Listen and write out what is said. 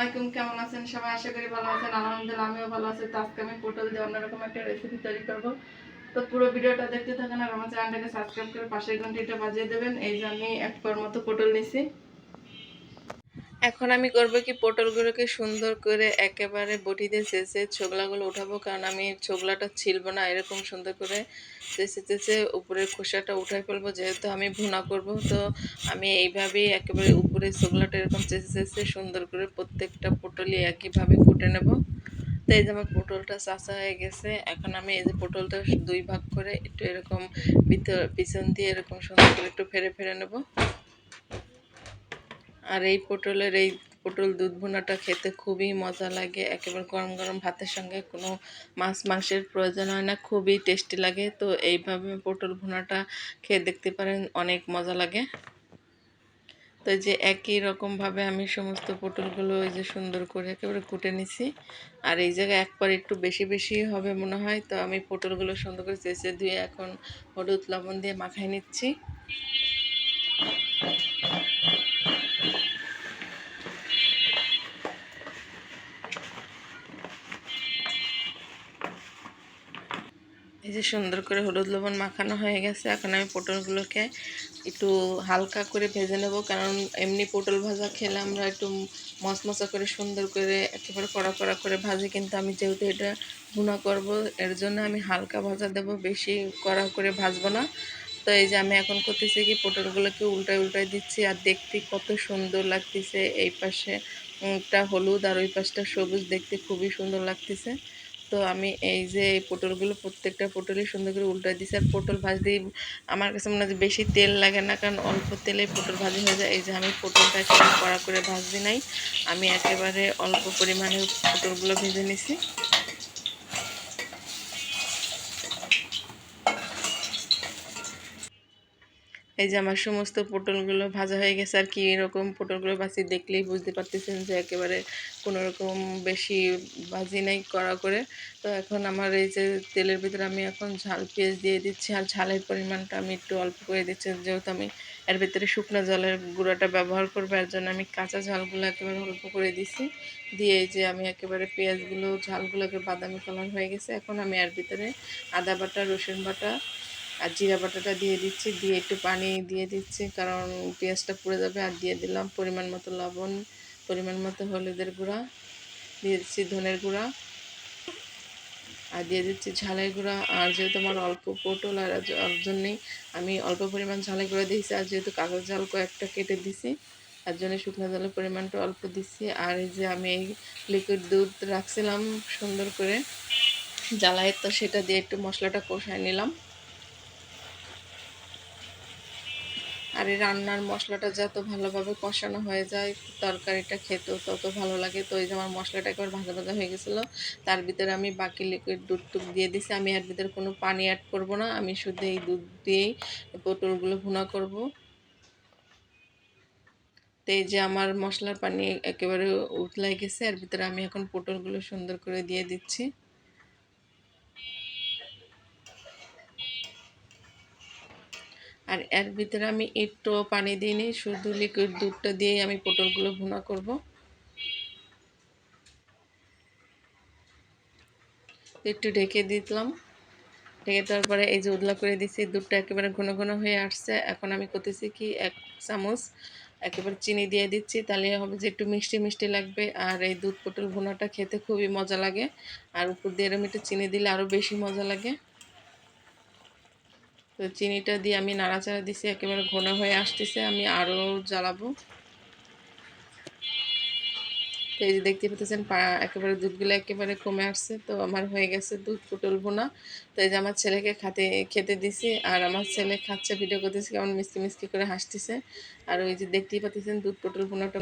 আলাইকুম কেমন আছেন? সবাই আশা করি ভালো আছেন। আলহামদুলিল্লাহ, আমিও ভালো আছি। তো আজকে আমি পোটল দিয়ে অন্যরকম একটা রেসিপি তৈরি করব। তো পুরো ভিডিওটা দেখতে থাকেন আর আমার চ্যানেলটাকে সাবস্ক্রাইব করে পাশের ঘন্টিটা বাজিয়ে দেবেন। এই যে আমি এক পর মতো পটল নিছি। এখন আমি করব কি পটলগুলোকে সুন্দর করে একেবারে বটিতে চেঁচে ছোগলাগুলো উঠাবো, কারণ আমি ছোগলাটা ছিলব না, এরকম সুন্দর করে চেঁচে চেঁচে উপরের খোসাটা উঠাই ফেলব, যেহেতু আমি ভুনা করব। তো আমি এইভাবেই একেবারে উপরে ছোগলাটা এরকম চেঁচে চেঁচে সুন্দর করে প্রত্যেকটা পটলই একইভাবে কুটে নেব। তো এই যে আমার পটলটা চাষা হয়ে গেছে, এখন আমি এই যে পটলটা দুই ভাগ করে একটু এরকম ভিতর, পিছন দিয়ে এরকম সুন্দর করে একটু ফেরে ফেরে নেব। আর এই পটলের এই পটল দুধ ভুনাটা খেতে খুবই মজা লাগে। একেবারে গরম গরম ভাতের সঙ্গে কোনো মাছ মাংসের প্রয়োজন হয় না, খুবই টেস্টি লাগে। তো এইভাবে পটল ভুনাটা খেয়ে দেখতে পারেন, অনেক মজা লাগে। তো যে একই রকমভাবে আমি সমস্ত পটলগুলো ওই যে সুন্দর করে একেবারে কুটে নিছি। আর এই জায়গায় একবার একটু বেশি বেশি হবে মনে হয়, তো আমি পটলগুলো সুন্দর করে চেঁচে ধুয়ে এখন হলুদ লবণ দিয়ে মাখাই নিচ্ছি। এই যে সুন্দর করে হলুদ লবণ মাখানো হয়ে গেছে, এখন আমি পটলগুলোকে একটু হালকা করে ভেজে নেব। কারণ এমনি পটল ভাজা খেলে আমরা একটু মশমশা করে, সুন্দর করে একেবারে কড়া কড়া করে ভাজি। কিন্তু আমি যেহেতু এটা ভুনা করব, এর জন্য আমি হালকা ভাজা দেব, বেশি কড়া করে ভাজবো না। তো এই যে আমি এখন করতেছি কি, পটলগুলোকে উল্টায় উল্টায় দিচ্ছি, আর দেখতে কত সুন্দর লাগতেছে। এই পাশে একটা হলুদ, আর ওই পাশটা সবুজ, দেখতে খুবই সুন্দর লাগতেছে। তো আমি এই যে এই পটলগুলো প্রত্যেকটা পটলই সুন্দর করে উল্টা দিছি। আর পটল ভাজি আমার কাছে মনে হয় বেশি তেল লাগে না, কারণ অল্প তেলে পটল ভাজি হয়ে যায়। এই যে আমি পটলটা কড়া করে ভাজি নাই। আমি একেবারে অল্প পরিমাণে পটলগুলো ভেজে নিছি। এই যে আমার সমস্ত পটলগুলো ভাজা হয়ে গেছে আর কি, এরকম পটলগুলো ভাজি দেখলেই বুঝতে পারতেছেন যে একেবারে কোনো রকম বেশি ভাজি নাই করা করে। তো এখন আমার এই যে তেলের ভিতরে আমি এখন ঝাল পেঁয়াজ দিয়ে দিচ্ছি আর ঝালের পরিমাণটা আমি একটু অল্প করে দিচ্ছি। যেহেতু আমি এর ভিতরে শুকনো জলের গুঁড়াটা ব্যবহার করব, এর জন্য আমি কাঁচা ঝালগুলো একেবারে অল্প করে দিছি দিয়ে এই যে আমি একেবারে পেঁয়াজগুলো, ঝালগুলোকে বাদামি কালার হয়ে গেছে। এখন আমি এর ভিতরে আদা বাটা, রসুন বাটা আর জিরা বাটাটা দিয়ে দিচ্ছি, দিয়ে একটু পানি দিয়ে দিচ্ছি, কারণ পেঁয়াজটা পুড়ে যাবে, আর দিয়ে দিলাম পরিমাণ মতো লবণ, পরিমাণ মতো হলুদের গুঁড়া, দিয়ে দিচ্ছি ধনের গুঁড়া, আর দিয়ে দিচ্ছি ঝালের গুঁড়া, আর যেহেতু আমার অল্প পটল আর জন্যেই আমি অল্প পরিমাণ ঝালের গুঁড়া দিয়েছি, আর যেহেতু কাগজ ঝাল কয়েকটা কেটে দিছি, তার জন্য শুকনো জলের পরিমাণটা অল্প দিচ্ছি, আর এই যে আমি এই লিকুইড দুধ রাখছিলাম সুন্দর করে জ্বালায় তো সেটা দিয়ে একটু মশলাটা কষায় নিলাম। আর এই রান্নার মশলাটা যত ভালোভাবে কষানো হয়ে যায়, তরকারিটা খেতেও তত ভালো লাগে। তো এই যে আমার মশলাটা একবার ভাজা ভাজা হয়ে গেছিল, তার ভিতরে আমি বাকি লিকুইড দুধ টুক দিয়ে দিছি। আমি এর ভিতরে কোনো পানি অ্যাড করব না, আমি শুধু এই দুধ দিয়েই পটলগুলো ভুনা করব। তো এই যে আমার মশলার পানি একেবারে উতলাই গেছে, এর ভিতরে আমি এখন পটলগুলো সুন্দর করে দিয়ে দিচ্ছি। আর এর ভিতরে আমি একটু পানি দিইনি শুধু লিকুইড দুধটা দিয়েই আমি পটলগুলো ভুনা করব। একটু ঢেকে দিলাম। ঢেকে দেওয়ার পরে এই যে উদলা করে দিছি দুধটা একেবারে ঘন ঘন হয়ে আসছে। এখন আমি করতেছি কি, এক চামচ একেবারে চিনি দিয়ে দিচ্ছি। তাহলে হবে যে একটু মিষ্টি মিষ্টি লাগবে। আর এই দুধ পটল ভুনাটা খেতে খুবই মজা লাগে। আর উপর দিয়ে এরম একটু চিনি দিলে আরও বেশি মজা লাগে। তো চিনিটা দিয়ে আমি নাড়াচাড়া দিছি, একেবারে ঘন হয়ে আসতেছে, আমি আরও জ্বালাবো। তো এই যে দেখতে পেতেছেন একেবারে দুধগুলো একেবারে কমে আসছে, তো আমার হয়ে গেছে দুধ পটল বোনা তো এই যে আমার ছেলেকে খাতে, খেতে দিছি, আর আমার ছেলে খাচ্ছে, ভিডিও করতেছে, কেমন মিষ্টি মিষ্টি করে হাসতেছে। আর ওই যে দেখতেই পাতেছেন দুধ পটল বোনাটা